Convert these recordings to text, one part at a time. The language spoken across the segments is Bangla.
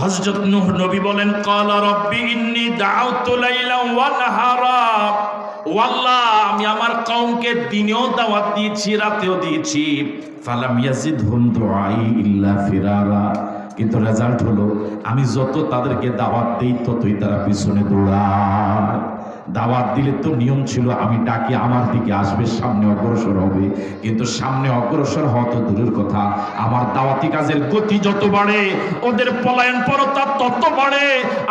হযরত নূহ নবী বলেন ক্বালা রাব্বি ইন্নী দাউতু লাইলা ওয়া নাহারা। ওয়াল্লাহ, আমি আমার কওমকে দিনেও দাওয়াত দিয়েছি, রাতেও দিয়েছি। ফালাম ইয়াজিদহুম দুআই ইল্লা ফিরারা। কিন্তু রেজাল্ট হলো, আমি যত তাদেরকে দাওয়াত দেই, ততই তারা পিছনে দৌড়ায়। দাওয়াত দিলে তো নিয়ম ছিল, আমি ডাকি আমার দিকে আসবে, সামনে অগ্রসর হবে। কিন্তু সামনে অগ্রসর হওয়া তো দূরের কথা। আমার দাওয়াতি কাজের গতি যত বাড়ে, ওদের পলায়ন পরতা তত বাড়ে।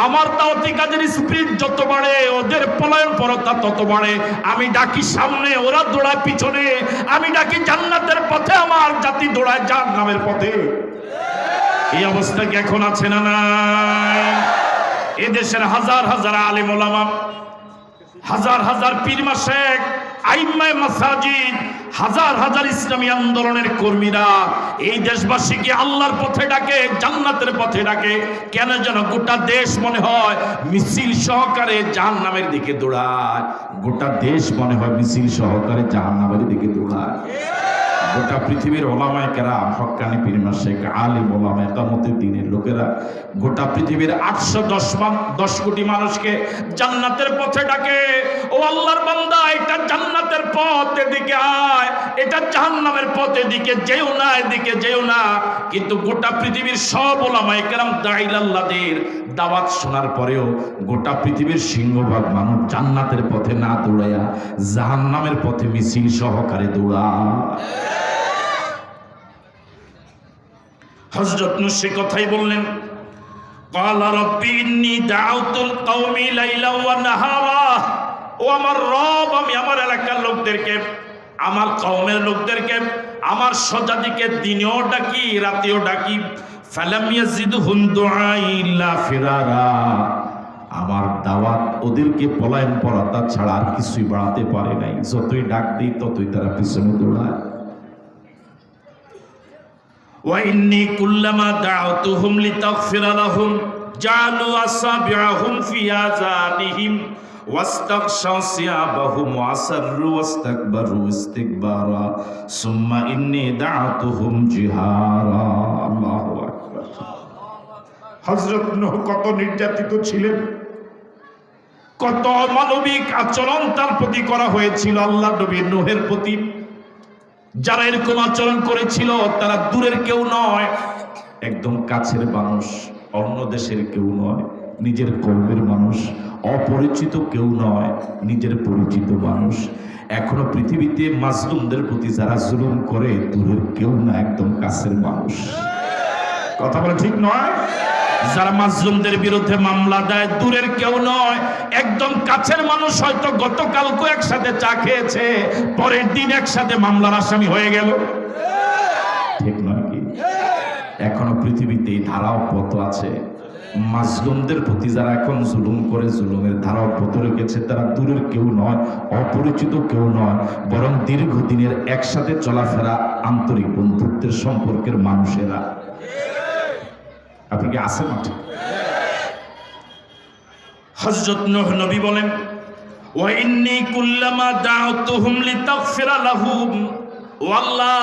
আমার দাওয়াতি কাজের স্পিড যত বাড়ে, ওদের পলায়ন পরতা তত বাড়ে। আমি ডাকি সামনে, ওরা দৌড়ায় পিছনে। আমি ডাকি জান্নাতের পথে, আমার জাতি দৌড়ায় নামের পথে। এই অবস্থা কি এখন আছে না না এদেশের হাজার হাজার আলেম ওলামা হাজার হাজার পীরমা শেখ আইম্মায় মাসাজিদ, হাজার হাজার ইসলামী আন্দোলনের কর্মীরা এই দেশবাসীকে আল্লাহর পথে ডাকে, জান্নাতের পথে ডাকে। কেন যেন গোটা দেশ মনে হয় মিছিল সহকারে জাহান্নামের দিকে দৌড়ায়। গোটা দেশ মনে হয় মিছিল সহকারে জাহান্নামের দিকে দৌড়ায়। গোটা পৃথিবীর ওলামায় কেরা হক্কানি পীরমা শেখ আলিম ওলামায় কামতের দিনের লোকেরা গোটা পৃথিবীর আটশো দশ দশ কোটি মানুষকে জান্নাতের পথে ডাকে। ও আল্লাহর বান্দা, এটা জান্নাতের পথ এদিকে আয়, এটা জাহান্নামের পথ এদিকে যেও না, এদিকে যেও না। কিন্তু গোটা পৃথিবীর সব ওলামায় কেরাম দাইল দাইলাল্লাদের দাওয়াত শোনার পরেও গোটা পৃথিবীর সিংহভাগ মানুষ জান্নাতের পথে না দৌড়াইয়া জাহান্নামের পথে মিছিল সহকারে দৌড়া হজরত সে কথাই বললেন দাউতুল লাইলা ওয়া ও আমার রব, আমি আমার এলাকার লোকদেরকে, আমার সজাদিকে লোকদেরকে, আমার সজাতিকে দিনেও ডাকি, রাতেও ডাকি ফালাম ইয়াজিদহুম দুআই ইল্লা ফিরারা আমার দাওয়াত ওদেরকে পলায়ন পরাতা ছাড়া আর কিছুই বাড়াতে পারে নাই যতই ডাক দিই ততই তারা পিছনে দৌড়ায় وإني كلما دعوتهم لتغفر لهم جعلوا أصابعهم في آذانهم واستغشوا ثيابهم وأسروا واستكبروا استكبارا ثم إني دعوتهم جهارا الله أكبر হজরত নহ কত নির্যাতিত ছিলেন। কত মানবিক আচরণ তার প্রতি করা হয়েছিল আল্লাহ নবী নোহের প্রতি। যারা এরকম আচরণ করেছিল, তারা দূরের কেউ নয়, একদম কাছের মানুষ, অন্য দেশের কেউ নয়, নিজের কর্মের মানুষ, অপরিচিত কেউ নয়, নিজের পরিচিত মানুষ। এখনও পৃথিবীতে মাজলুমদের প্রতি যারা জুলুম করে, দূরের কেউ না, একদম কাছের মানুষ। কথা বলে ঠিক নয়? যারা মাজলুমদের বিরুদ্ধে মামলা দেয়, দূরের কেউ নয়। একদম কাছের মানুষ হয়তো গতকালকে একসাথে চা খেয়েছে, পরের দিন একসাথে মামলার আসামি হয়ে গেল। ঠিক নয় কি? এখনও পৃথিবীতে এই ধারাও পথ আছে। মাজলুমদের প্রতি যারা এখন জুলুম করে, জুলুমের ধারাও পথ রেখেছে, তারা দূরের কেউ নয়, অপরিচিত কেউ নয়, বরং দীর্ঘদিনের একসাথে চলাফেরা আন্তরিক বন্ধুত্বের সম্পর্কের মানুষেরা। আপনি কি আছেন মাঠে? হযরত নূহ নবী বলেন, ওয়া ইন্নী কুল্লামা দাউতুহুম লিতাগফিরা লাহুম ও আল্লাহ,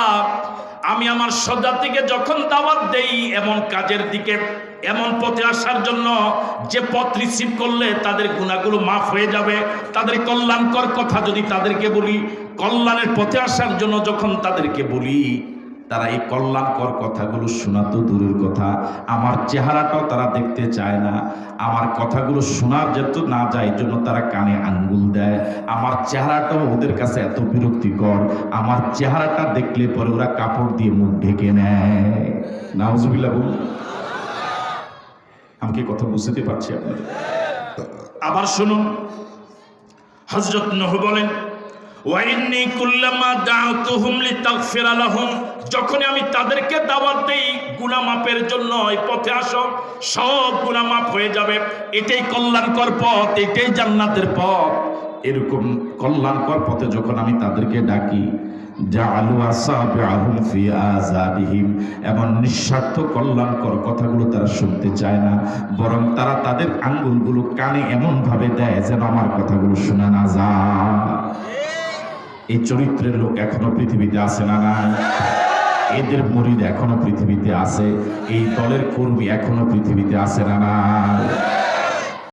আমি আমার সজাতিকে যখন দাওয়াত দেই এমন কাজের দিকে, এমন পথে আসার জন্য যে পথ রিসিভ করলে তাদের গুণাগুলো মাফ হয়ে যাবে, তাদের কল্যাণকর কথা যদি তাদেরকে বলি, কল্যাণের পথে আসার জন্য যখন তাদেরকে বলি তারা এই কল্যাণকর কথাগুলো শোনা তো দূরের কথা। আমার চেহারাটাও তারা দেখতে চায় না। আমার কথাগুলো শোনার যেত না যায় জন্য তারা কানে আঙ্গুল দেয়। আমার চেহারাটাও ওদের কাছে এত বিরক্তিকর। আমার চেহারাটা দেখলে পরে ওরা কাপড় দিয়ে মুখ ঢেকে নেয়। নাউজুবিল্লাহ বল আমি কি কথা বুঝতে পারছি আপনাদের? আবার শুনুন। হজরত নহ বলেন ওয়াইন্নি কুল্লামা দাউতুহুম লিতাগফিরা লাহুম। যখনই আমি তাদেরকে দাওয়াত দেই, গুনাহ মাপের জন্য এই পথে আসো, সব গুনাহ মাপ হয়ে যাবে। এটাই কল্যাণকর পথ, এটাই জান্নাতের পথ। এরকম কল্যাণকর পথে যখন আমি তাদেরকে ডাকি এমন নিঃস্বার্থ কল্যাণকর কথাগুলো তারা শুনতে চায় না, বরং তারা তাদের আঙ্গুলগুলো কানে এমন ভাবে দেয় যেন আমার কথাগুলো শোনা না যায়। এই চরিত্রের লোক এখনও পৃথিবীতে আসে না নাই? এদের মরিদ এখনও পৃথিবীতে আসে এই দলের কর্মী এখনও পৃথিবীতে আসে না না